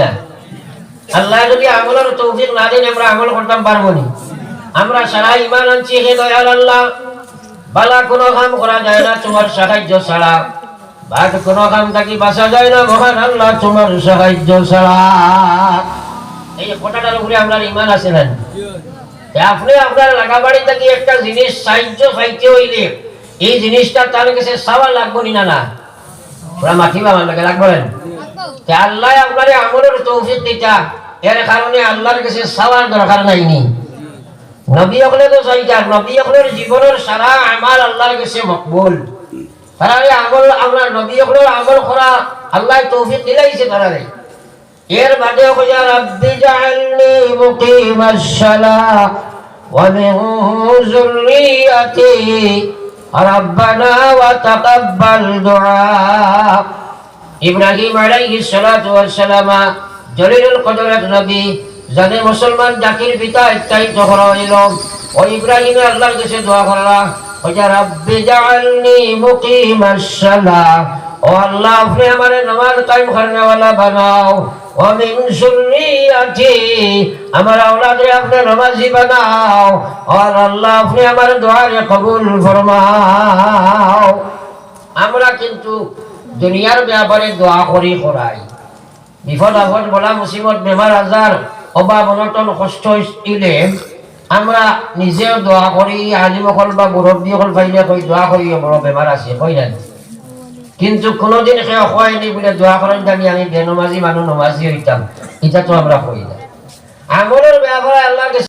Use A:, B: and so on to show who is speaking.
A: না। আল্লাহ যদি আমলের তৌফিক না দেন, আমরা আমল করতাম পারব নি। আমরা সারা ইমান আনছি, হে দয়াল আল্লাহ। বালা কোনো কাম করা যায় না তোমার সাহায্য ছাড়া। বাদ কোনো কাম থাকি বাঁচা যায় না মহান আল্লাহ তোমার সাহায্য ছাড়া। এই কথাটার উপরে আমরা ইমান আছে না আপনি আপনার লাগাবাড়ি থেকে একটা জিনিস, সাহায্য পাইতে হইলে, এই জিনিসটা তার কাছে সাওয়া লাগবো নি না ওরা মাতিবা আমার লাগে লাগবেন আল্লাহ, আপনারে আমলের তৌফিক দিতা। এর কারণে আল্লাহর কাছে সাওয়ার দরকার নাই নবী অকলে তো চাইতার নবী অকলের জীবনের সারা আমাল আল্লাহর কাছে মকবুল। তারারে আমল, আমরা নবী অকলের আমল করা আল্লাহ তৌফিক দিলাইছে তারারে এর বাদে কইয়া রাব্বি জাআলনি মুকিমাস সালাহ ওয়া মিন যুররিয়াতি ওয়া তাকাব্বাল দুআ ইব্রাহিম আলাইহিস সালাতু ওয়াস সালাম, জলিলুল কদর এক নবী যাতে মুসলমান জাতির পিতা ইত্যাদি করা হইল। ও ইব্রাহিম আল্লাহর কাছে দোয়া করলা, ওয়া রাব্বি জাআলনি মুকিমাস সালাহ, ও আল্লাহ, আপনি আমারে নামাজ কায়েম করনে वाला বানাও। ও মিন যুররিয়াতি আমার আওলাদে আপনি নামাজি বানাও। আর আল্লাহ, আপনি আমার দোয়ারে কবুল ফরমাও। আমরা কিন্তু দুনিয়ার ব্যাপারে দোয়া করি করাই বিপদ আপদ বলা মুসিবত বেমার আজার অভাব অনটন কষ্ট ইলে। আমরা নিজেও দোয়া করি আলিমসকল বা মুরব্বীসকল পাইলে কই দোয়া করি বড় বেমার আছে কই না কিন্তু কোনোদিন সে হয়নি বলে দোয়া করেন জানি আমি বেনমাজি মানুষ নমাজি হইতাম এটা তো আমরা কই না আমলের ব্যাপারে আল্লাহর কাছে